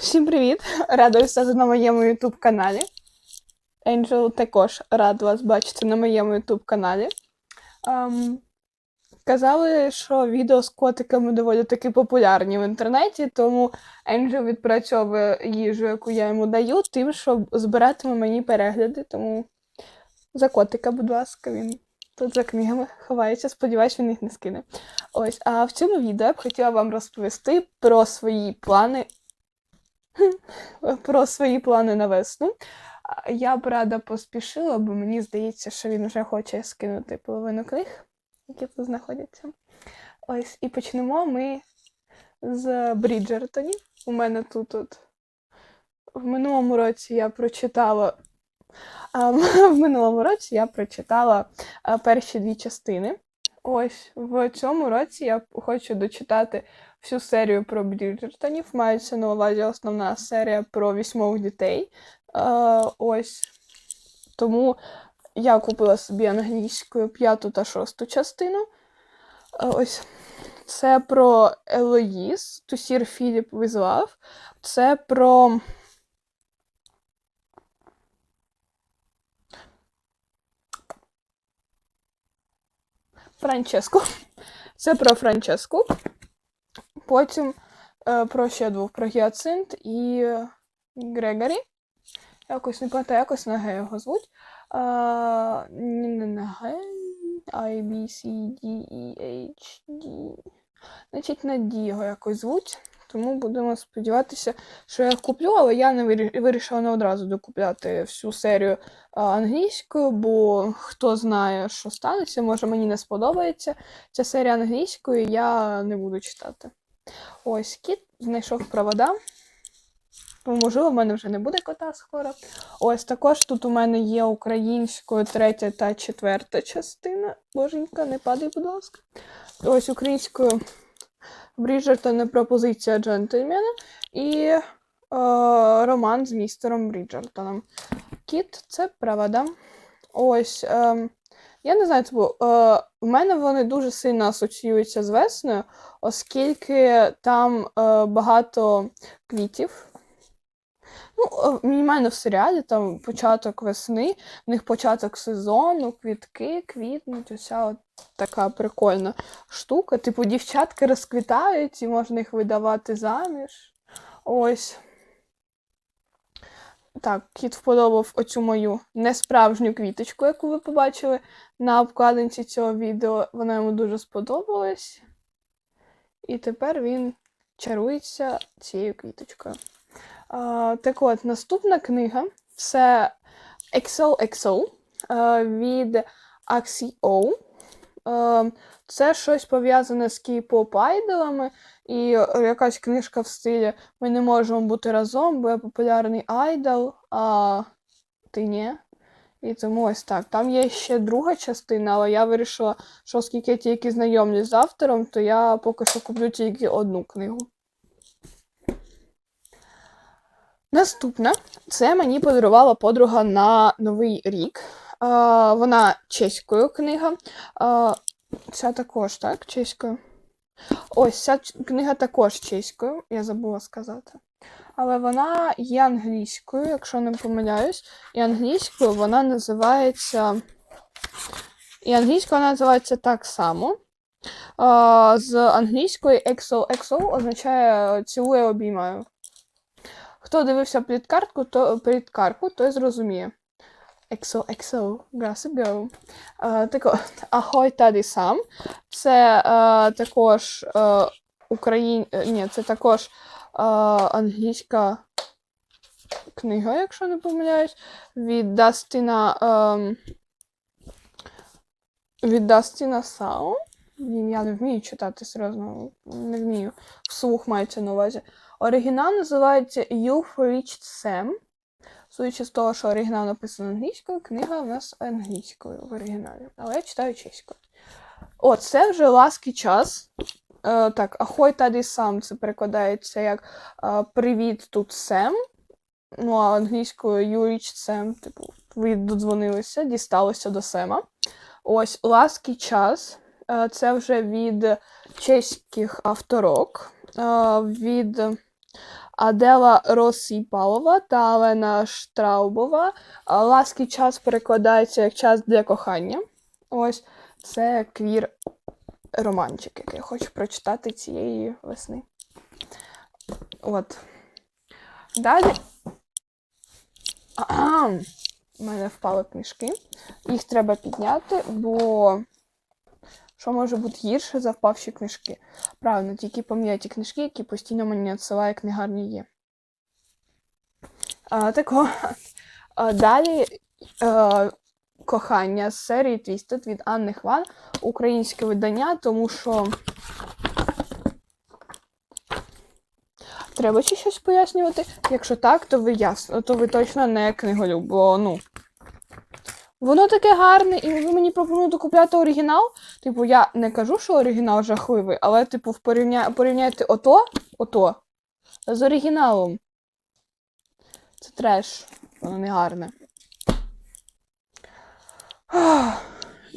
Всім привіт! Рада вас на моєму YouTube каналі. Angel також рад вас бачити на моєму YouTube каналі. Ем, казали, що відео з котиками доволі таки популярні в інтернеті, тому Angel відпрацьовує їжу, яку я йому даю, тим, що збиратиме мені перегляди. Тому за котика, будь ласка, він тут за книгами ховається. Сподіваюсь, він їх не скине. Ось, а в цьому відео я б хотіла вам розповісти про свої плани про свої плани на весну. Я б рада поспішила, бо мені здається, що він вже хоче скинути половину книг, які тут знаходяться. Ось, і почнемо ми з Бріджертонів. У мене тут от в минулому році я прочитала. В минулому році я прочитала перші дві частини. Ось в цьому році я хочу дочитати всю серію про Бріджертонів. Мається на увазі основна серія про вісьмох дітей. Е, ось. Тому я купила собі англійською п'яту та шосту частину. Ось. Це про Елоїз, Тусір Філіп Love. Це про. Франческу. Це про Франческу. Потім е, про ще двох про Гіацинт і Грегорі. Якось не пам'ятаю, якось на Г його звуть. Не, не на Г. I, B, C, D, E, H, D. Значить, на D його якось звуть. Тому будемо сподіватися, що я куплю, але я не вирішила не одразу докупляти всю серію англійською, бо хто знає, що станеться, може мені не сподобається ця серія англійською, я не буду читати. Ось кіт знайшов провода. Можливо, в мене вже не буде кота скоро. Ось також тут у мене є українською третя та четверта частина. Боженька, не падай, будь ласка. Ось українською Бріджертон пропозиція джентльмена і е, роман з містером Бріджертоном. Кіт це правда. Ось. Е, я не знаю, типу, е, в мене вони дуже сильно асоціюються з весною, оскільки там е, багато квітів. Ну, мінімально в серіалі там початок весни, в них початок сезону, квітки, квітнуть, уся от така прикольна штука. Типу, дівчатки розквітають і можна їх видавати заміж. Ось. Так, кіт вподобав оцю мою несправжню квіточку, яку ви побачили на обкладинці цього відео. Вона йому дуже сподобалась. І тепер він чарується цією квіточкою. Так от, наступна книга це XOXO а, від Axio. Е, Це щось пов'язане з кей-поп айдолами, і якась книжка в стилі Ми не можемо бути разом, бо я популярний айдол, а ти ні. І тому ось так. Там є ще друга частина, але я вирішила, що оскільки я тільки знайомлюсь з автором, то я поки що куплю тільки одну книгу. Наступна це мені подарувала подруга на Новий рік. Вона чеською книга. Ця також, так, чеською. Ось ця книга також чеською, я забула сказати. Але вона є англійською, якщо не помиляюсь. І англійською вона називається. І англійською вона називається так само. З англійської XOXO означає цілує обіймаю. Хто дивився пліткартку, то пліткарку, той зрозуміє. XOXO, Gossip Go. Е, Ахой таді сам. Це е, також е, Україн... е, Ні, це також е, англійська книга, якщо не помиляюсь, від Дастіна. ем, від Дастіна Сау. Я не вмію читати серйозно, не вмію. Вслух мається на увазі. Оригінал називається You've Reached Sam. Судячи з того, що оригінал написано англійською, книга в нас англійською в оригіналі. Але я читаю чеською. О, це вже лаский час. Е, так, Ахой таді сам це перекладається як е, Привіт тут Сем. Ну, а англійською You reached Sam, типу, ви додзвонилися, дісталося до Сема. Ось лаский час. Е, це вже від чеських авторок. Е, від Адела Росіпалова та Олена Штраубова. А, Лаский час перекладається як час для кохання. Ось це квір романчик, який я хочу прочитати цієї весни. От. Далі. У мене впали книжки. Їх треба підняти, бо що може бути гірше за впавші книжки? Правильно, тільки поміняйте книжки, які постійно мені надсилає книгарні є. А, так о, а, далі е, кохання з серії Twisted від Анни Хван, українське видання, тому що. Треба ще щось пояснювати. Якщо так, то ви ясно, то ви точно не книголюб, бо ну. Воно таке гарне, і ви мені пропонуєте купляти оригінал. Типу, я не кажу, що оригінал жахливий, але, типу, порівня... порівняйте ото, ото з оригіналом. Це треш, воно не гарне.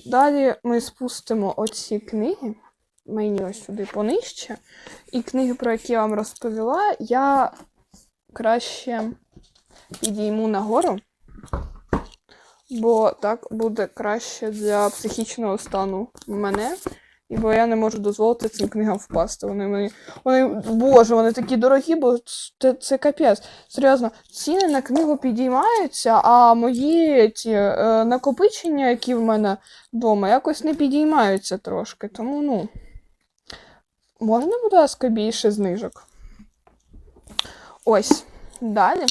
Далі ми спустимо оці книги. Мені ось сюди понижче. І книги, про які я вам розповіла, я краще підійму нагору, бо так буде краще для психічного стану мене. І бо я не можу дозволити цим книгам впасти. Вони мені. Вони, боже, вони такі дорогі, бо це, це капець. Серйозно, ціни на книгу підіймаються, а мої ці е, накопичення, які в мене вдома, якось не підіймаються трошки. Тому, ну. Можна, будь ласка, більше знижок? Ось. Далі.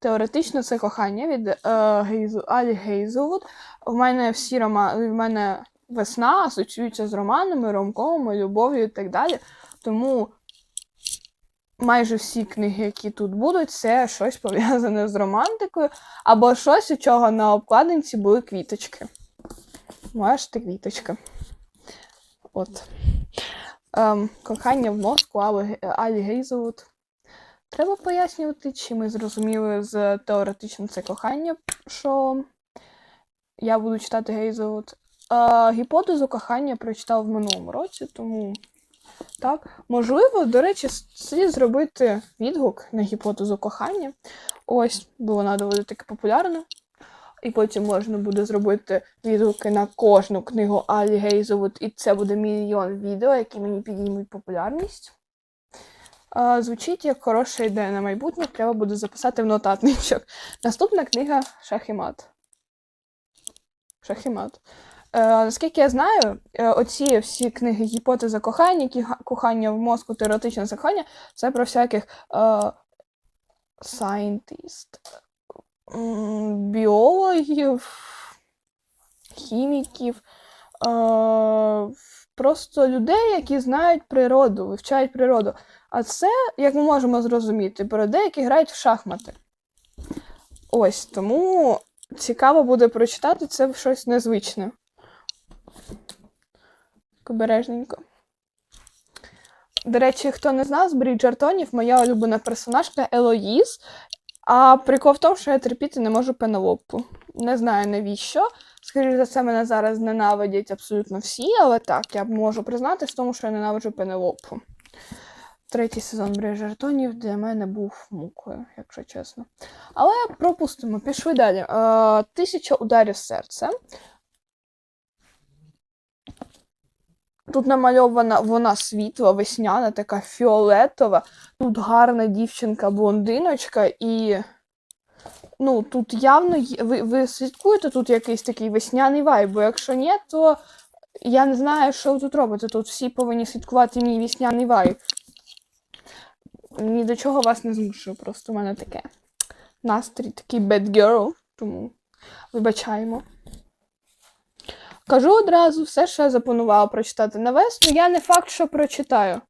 Теоретично це кохання від е, Гейзу, Алі Гейзелвуд. В мене всі романи, в мене весна асоціюється з романами, ромкомами, любов'ю і так далі. Тому майже всі книги, які тут будуть, це щось пов'язане з романтикою, або щось, у чого на обкладинці були квіточки. Можете квіточка. От. Ем, кохання в мозку Алі Гейзелвуд. Треба пояснювати, чи ми зрозуміли з теоретично це кохання, що я буду читати Гейзелвуд. Е, гіпотезу кохання прочитав в минулому році, тому так. Можливо, до речі, слід зробити відгук на гіпотезу кохання. Ось, бо вона доволі таки популярна. І потім можна буде зробити відгуки на кожну книгу Алі Гейзовуд, і це буде мільйон відео, які мені підіймуть популярність. Звучить як хороша ідея на майбутнє, треба буде записати в нотатничок. Наступна книга Шахімат. Шахімат. Е, наскільки я знаю, е, оці всі книги гіпотеза кохання, кохання в мозку, теоретичне кохання, це про всяких е, біологів, хіміків, е, просто людей, які знають природу, вивчають природу. А це, як ми можемо зрозуміти, про людей, які грають в шахмати. Ось тому цікаво буде прочитати це щось незвичне. Обережненько. До речі, хто не знав, з Бріджертонів моя улюблена персонажка Елоїз. А прикол в тому, що я терпіти не можу Пенелопу. Не знаю навіщо. Скоріше за це, мене зараз ненавидять абсолютно всі, але так, я можу признатись тому, що я ненавиджу Пенелопу. Третій сезон Бріджертонів для мене був мукою, якщо чесно. Але пропустимо, пішли далі. Е, Тисяча ударів серця. Тут намальована вона світла, весняна, така фіолетова. Тут гарна дівчинка-блондиночка, і ну, тут явно ви, ви слідкуєте тут якийсь такий весняний вайб, бо якщо ні, то я не знаю, що ви тут робите. Тут всі повинні слідкувати мій весняний вайб. Ні до чого вас не змушую, просто в мене таке. Настрій такий bad girl, тому вибачаємо. Кажу одразу все, що я запланувала прочитати на весну, я не факт, що прочитаю.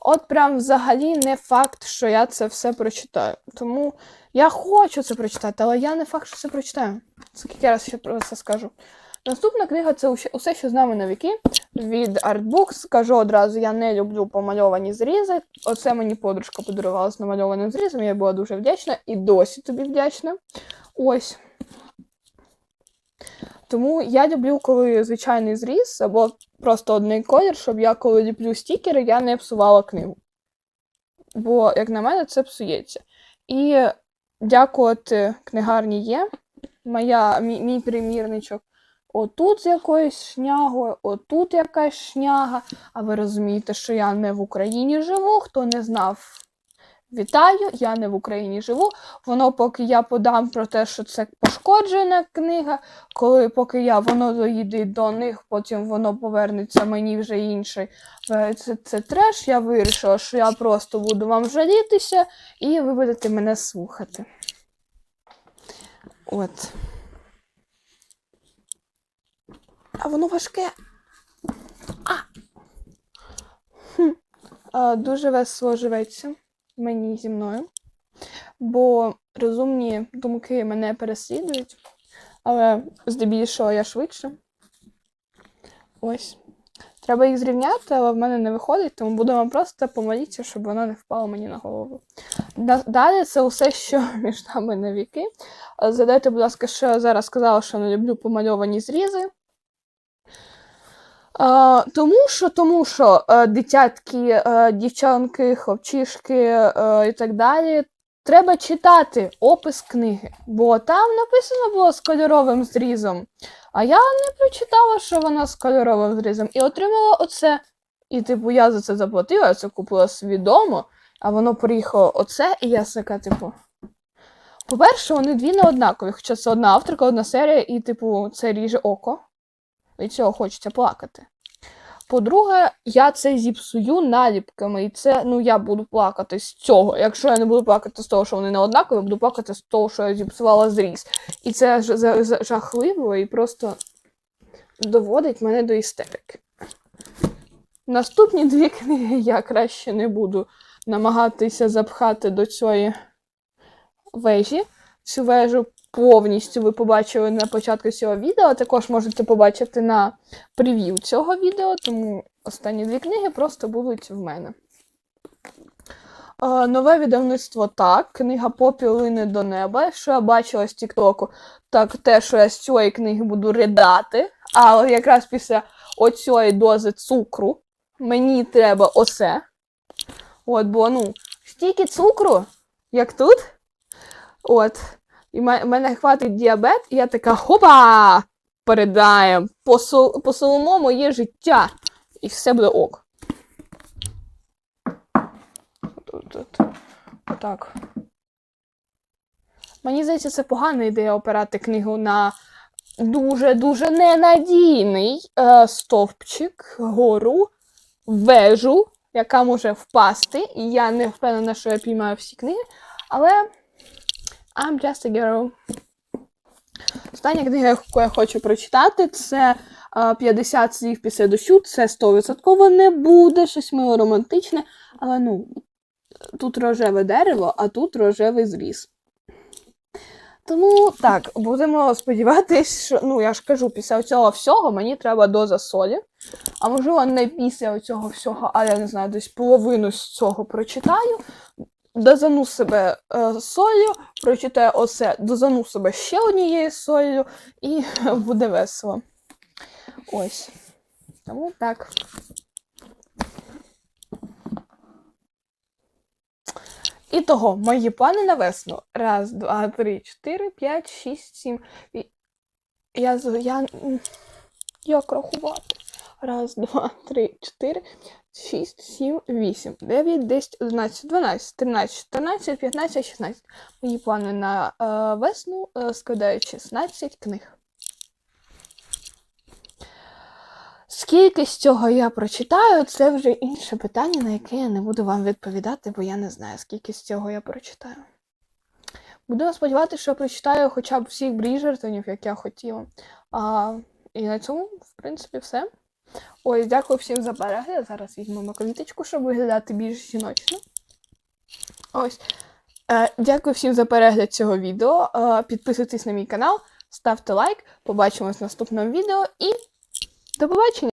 От прям взагалі не факт, що я це все прочитаю. Тому я хочу це прочитати, але я не факт, що це прочитаю. Скільки раз ще про це скажу. Наступна книга це усе, що з нами на віки від Artbooks. Скажу одразу, я не люблю помальовані зрізи. Оце мені подружка подарувала з намальованим зрізом. Я була дуже вдячна і досі тобі вдячна. Ось. Тому я люблю, коли звичайний зріз або просто одний колір, щоб я, коли ліплю стікери, я не псувала книгу. Бо, як на мене, це псується. І дякувати книгарні є. Моя, мій, мій примірничок. Отут з якоюсь шнягою, отут якась шняга. А ви розумієте, що я не в Україні живу. Хто не знав, вітаю, я не в Україні живу. Воно, поки я подам про те, що це пошкоджена книга, коли поки я воно доїде до них, потім воно повернеться мені вже інший. Е, Це, це треш. Я вирішила, що я просто буду вам жалітися, і ви будете мене слухати. От. А воно важке. А! Хм. А, дуже весело живеться мені зі мною. Бо розумні думки мене переслідують, але здебільшого я швидше. Ось. Треба їх зрівняти, але в мене не виходить, тому вам просто помолитися, щоб воно не впало мені на голову. Далі це усе, що між нами на віки. Е, Згадайте, будь ласка, що я зараз сказала, що не люблю помальовані зрізи. А, тому що, тому що е, дитятки, е, дівчанки, хлопчишки е, і так далі. Треба читати опис книги, бо там написано було з кольоровим зрізом. А я не прочитала, що вона з кольоровим зрізом, і отримала оце. І, типу, я за це заплатила, я це купила свідомо, а воно приїхало оце, і я така, типу. По-перше, вони дві не однакові, хоча це одна авторка, одна серія, і, типу, це ріже око. Від цього хочеться плакати. По-друге, я це зіпсую наліпками, і це, ну, я буду плакати з цього. Якщо я не буду плакати з того, що вони не однакові, я буду плакати з того, що я зіпсувала зріз. І це жахливо і просто доводить мене до істерики. Наступні дві книги я краще не буду намагатися запхати до цієї вежі. Цю вежу повністю ви побачили на початку цього відео. Також можете побачити на прев'ю цього відео, тому останні дві книги просто будуть в мене. Нове видавництво так, книга Попіл лине до неба, що я бачила з Тіктоку, так те, що я з цієї книги буду ридати, але якраз після оцієї дози цукру мені треба оце. От, бо ну, стільки цукру, як тут. От. І в мене хватить діабет, і я така хопа! Передаємо, посол, посолимо моє життя. І все буде ок. Отак. Мені здається, це погана ідея опирати книгу на дуже-дуже ненадійний е, стовпчик, гору, вежу, яка може впасти. І я не впевнена, що я піймаю всі книги. Але I'm just a girl. Остання книга, яку я хочу прочитати, це е, 50 слів після дощу. Це 100% не буде щось мило романтичне, але ну, тут рожеве дерево, а тут рожевий зріз. Тому так, будемо сподіватися, що ну я ж кажу, після цього всього мені треба доза солі. А можливо, не після цього всього, а я не знаю, десь половину з цього прочитаю. Дозану себе е, солью, прочитаю оце, дозану себе ще однією солью, і буде весело. Ось. Тому так. І того, мої плани на весну. Раз, два, три, чотири, п'ять, шість, сім. Я, я, як рахувати? Раз, два, три, чотири, шість, сім, вісім, дев'ять, десять, одинадцять, дванадцять, тринадцять, чотирнадцять, п'ятнадцять, шістнадцять. Мої плани на е, весну е, складають 16 книг. Скільки з цього я прочитаю, це вже інше питання, на яке я не буду вам відповідати, бо я не знаю, скільки з цього я прочитаю. Будемо сподіватися, що я прочитаю хоча б всіх Бріджертонів, як я хотіла. А, і на цьому, в принципі, все. Ой, дякую всім за перегляд. Зараз візьмемо квіточку, щоб виглядати більш жіночно. Ось. Е, дякую всім за перегляд цього відео. Е, підписуйтесь на мій канал, ставте лайк. Побачимось в наступному відео і до побачення!